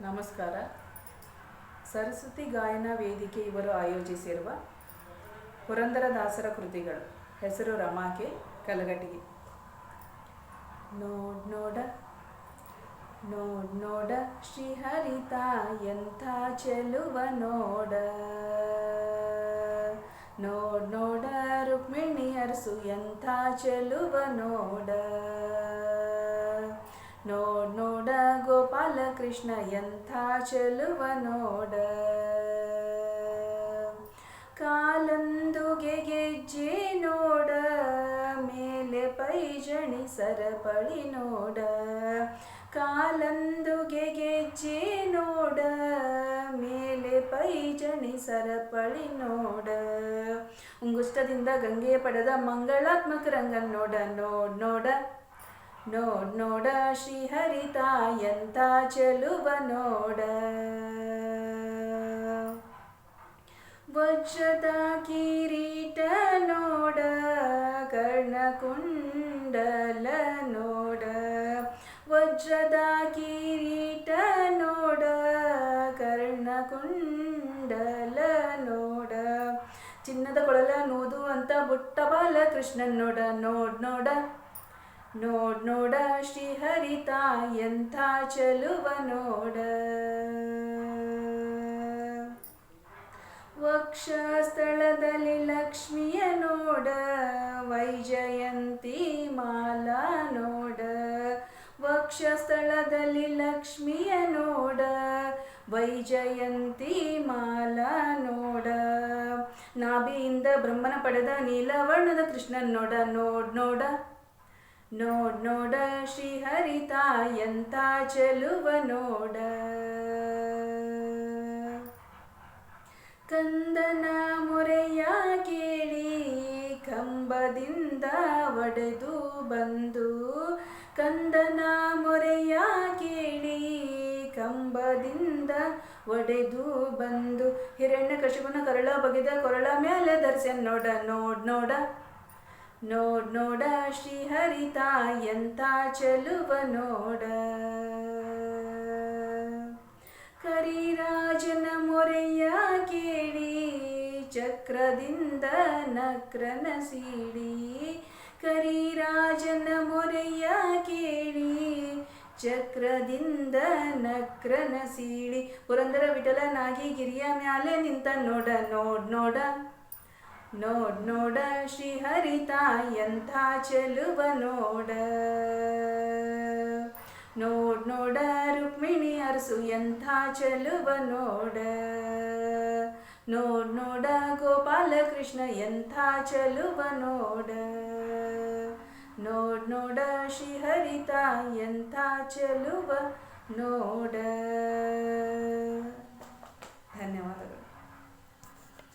ನಮಸ್ಕಾರ. ಸರಸ್ವತಿ ಗಾಯನ ವೇದಿಕೆ ಇವರು ಆಯೋಜಿಸಿರುವ ಪುರಂದರದಾಸರ ಕೃತಿಗಳು. ಹೆಸರು ರಮಾಕೆ ಕಲಗಟಿಗೆ ನೋಡ್ ನೋಡ ನೋಡ್ ನೋಡ, ಶ್ರೀಹರಿತ, ಎಂಥ ಚೆಲುವ ನೋಡ. ನೋಡ್ ನೋಡ, ರುಕ್ಮಿಣಿ ಅರಸು, ಎಂಥ ಚೆಲುವ ನೋಡ. ನೋಡ್ ನೋಡ ಕೃಷ್ಣ ಎಂಥ ಚೆಲುವ ನೋಡ ಕಾಲಂದುಗೆ ಗೆಜ್ಜೆ ನೋಡ, ಮೇಲೆ ಪೈಜಣಿ ಸರಪಳಿ ನೋಡ. ಕಾಲಂದುಗೆ ಗೆಜ್ಜೆ ನೋಡ, ಮೇಲೆ ಪೈಜಣಿ ಸರಪಳಿ ನೋಡ. ಉಂಗುಷ್ಟದಿಂದ ಗಂಗೆ ಪಡೆದ ಮಂಗಳಾತ್ಮಕ ರಂಗನ್ ನೋಡ, ನೋಡ್, ನೋಡ. ನೋಡ್ ನೋಡ ಶ್ರೀಹರಿತ, ಎಂತ ಚೆಲುವ ನೋಡ. ವಜ್ರದ ಕಿರೀಟ ನೋಡ ಕರ್ಣಕುಂಡಲ ನೋಡ. ವಜ್ರದ ಕಿರೀಟ ನೋಡ ಕರ್ಣಕುಂಡಲ ನೋಡ. ಚಿನ್ನದ ಕೊಳಲ ನೋದು ಅಂತ ಬುಟ್ಟ ಬಾಲ ಕೃಷ್ಣನ್ ನೋಡ, ನೋಡ್ ನೋಡ. ನೋಡ್ ನೋಡ ಶ್ರೀಹರಿತ, ಎಂಥ ಚೆಲುವ ನೋಡ ವಕ್ಷಸ್ಥಳದಲ್ಲಿ ಲಕ್ಷ್ಮಿಯ ನೋಡ, ವೈಜಯಂತಿ ಮಾಲಾ ನೋಡ. ವಕ್ಷಸ್ಥಳದಲ್ಲಿ ಲಕ್ಷ್ಮಿಯ ನೋಡ, ವೈಜಯಂತಿ ಮಾಲಾ ನೋಡ. ನಾಭಿಯಿಂದ ಬ್ರಹ್ಮನ ಪಡೆದ ನೀಲವರ್ಣದ ಕೃಷ್ಣನ್ ನೋಡ, ನೋಡ್ ನೋಡ. ನೋಡ್ ನೋಡ ಶ್ರೀಹರಿತ ಎಂಥ ಚೆಲುವ ನೋಡ. ಕಂದನ ಮೊರೆಯ ಕೇಳಿ ಕಂಬದಿಂದ ಒಡೆದು ಬಂದು, ಕಂದನ ಮೊರೆಯ ಕೇಳಿ ಕಂಬದಿಂದ ಒಡೆದು ಬಂದು, ಹಿರಣ್ಯ ಕಶಿಪುನ ಕರಳ ಬಗೆದ ಕೊರಳ ಮೇಲೆ ದರ್ಶನ್ ನೋಡ, ನೋಡ್ ನೋಡ. ನೋಡ್ ನೋಡ ಶ್ರೀಹರಿತ ಎಂಥ ಚೆಲುವ ನೋಡ. ಕರಿರಾಜನ ಮೊರೆಯ ಕೇಳಿ, ಚಕ್ರದಿಂದ ನಕ್ರನ ಸೀಡಿ ಕರಿರಾಜನ ಮೊರೆಯ ಕೇಳಿ, ಚಕ್ರದಿಂದ ನಕ್ರನ ಸೀಳಿ. ಪುರಂದರ ವಿಠಲನಾಗಿ ಗಿರಿಯ ಮ್ಯಾಲೆ ನಿಂತ ನೋಡ, ನೋಡ್ ನೋಡ. ನೋಡ್ ನೋಡ ಶ್ರೀಹರಿತ, ಎಂಥ ಚೆಲುವ ನೋಡ. ನೋಡ್ ನೋಡ ರುಕ್ಮಿಣಿ ಅರಸು, ಎಂಥ ಚೆಲುವ ನೋಡ. ನೋಡ್ ನೋಡ ಗೋಪಾಲ ಕೃಷ್ಣ, ಎಂಥ ಚೆಲುವ ನೋಡ. ನೋಡ್ ನೋಡ ಶ್ರೀಹರಿತ, ಎಂಥ ಚೆಲುವ ನೋಡ.